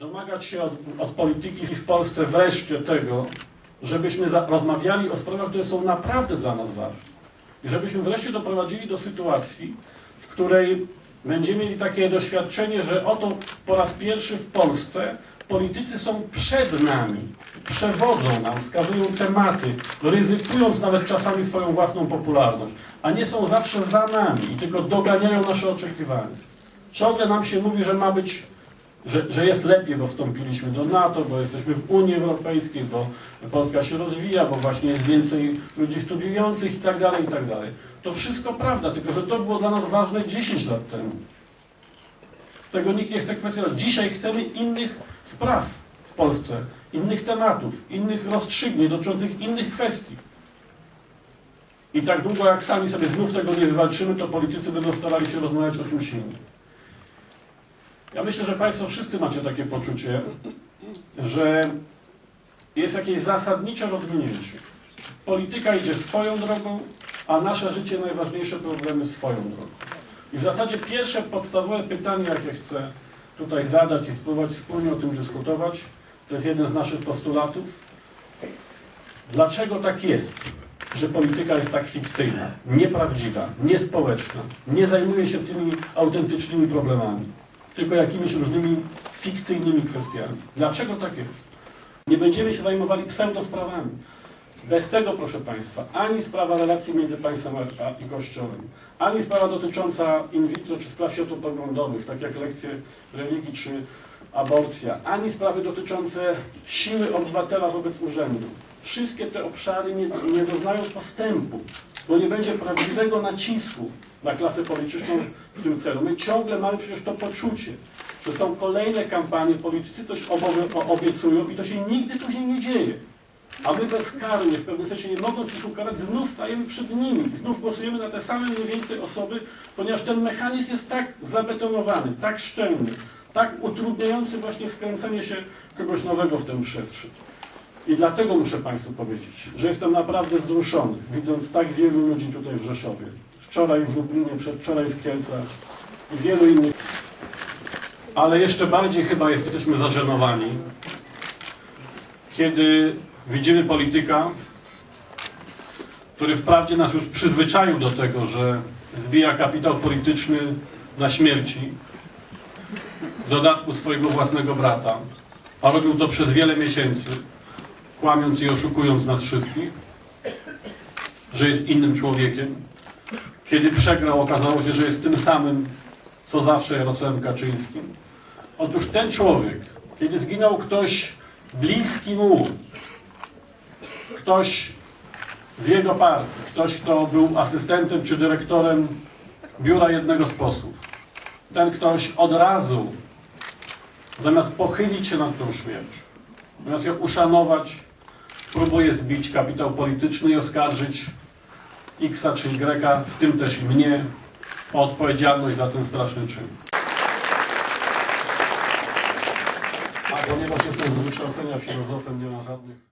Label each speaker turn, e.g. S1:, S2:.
S1: domagać się od, od polityki w Polsce wreszcie tego, żebyśmy za, rozmawiali o sprawach, które są naprawdę dla nas ważne. I żebyśmy wreszcie doprowadzili do sytuacji, w której będziemy mieli takie doświadczenie, że oto po raz pierwszy w Polsce politycy są przed nami, przewodzą nam, wskazują tematy, ryzykując nawet czasami swoją własną popularność, a nie są zawsze za nami i tylko doganiają nasze oczekiwania. Ciągle nam się mówi, że ma być, że, że jest lepiej, bo wstąpiliśmy do NATO, bo jesteśmy w Unii Europejskiej, bo Polska się rozwija, bo właśnie jest więcej ludzi studiujących i tak dalej, i tak dalej. To wszystko prawda, tylko że to było dla nas ważne 10 lat temu. Tego nikt nie chce kwestionować. Dzisiaj chcemy innych spraw w Polsce, innych tematów, innych rozstrzygnięć dotyczących innych kwestii. I tak długo jak sami sobie znów tego nie wywalczymy, to politycy będą starali się rozmawiać o czymś innym. Ja myślę, że Państwo wszyscy macie takie poczucie, że jest jakieś zasadnicze rozwinięcie. Polityka idzie swoją drogą, a nasze życie, najważniejsze problemy swoją drogą. I w zasadzie pierwsze podstawowe pytanie, jakie chcę tutaj zadać i spróbować wspólnie o tym dyskutować, to jest jeden z naszych postulatów. Dlaczego tak jest, że polityka jest tak fikcyjna, nieprawdziwa, niespołeczna, nie zajmuje się tymi autentycznymi problemami, tylko jakimiś różnymi fikcyjnymi kwestiami? Dlaczego tak jest? Nie będziemy się zajmowali pseudosprawami. Bez tego, proszę Państwa, ani sprawa relacji między państwem a i Kościołem, ani sprawa dotycząca in vitro czy spraw światopoglądowych, tak jak lekcje religii czy aborcja, ani sprawy dotyczące siły obywatela wobec urzędu. Wszystkie te obszary nie, nie doznają postępu, bo nie będzie prawdziwego nacisku na klasę polityczną w tym celu. My ciągle mamy przecież to poczucie, że są kolejne kampanie, politycy coś obiecują i to się nigdy później nie dzieje. A my bezkarnie, w pewnym sensie nie mogąc ich ukarać, znów stajemy przed nimi. Znów głosujemy na te same mniej więcej osoby, ponieważ ten mechanizm jest tak zabetonowany, tak szczelny, tak utrudniający właśnie wkręcenie się kogoś nowego w tę przestrzeń. I dlatego muszę Państwu powiedzieć, że jestem naprawdę wzruszony, widząc tak wielu ludzi tutaj w Rzeszowie. Wczoraj w Lublinie, przedwczoraj w Kielcach i wielu innych. Ale jeszcze bardziej chyba jesteśmy zażenowani, kiedy widzimy polityka, który wprawdzie nas już przyzwyczaił do tego, że zbija kapitał polityczny na śmierci, w dodatku swojego własnego brata, a robił to przez wiele miesięcy, kłamiąc i oszukując nas wszystkich, że jest innym człowiekiem. Kiedy przegrał, okazało się, że jest tym samym, co zawsze Jarosławem Kaczyńskim. Otóż ten człowiek, kiedy zginął ktoś bliski mu, ktoś z jego partii, ktoś, kto był asystentem czy dyrektorem biura jednego z posłów, ten ktoś od razu, zamiast pochylić się nad tą śmiercią, zamiast ją uszanować, próbuje zbić kapitał polityczny i oskarżyć Xa czy Y, w tym też i mnie, o odpowiedzialność za ten straszny czyn. A ponieważ jestem z wykształcenia filozofem, nie ma żadnych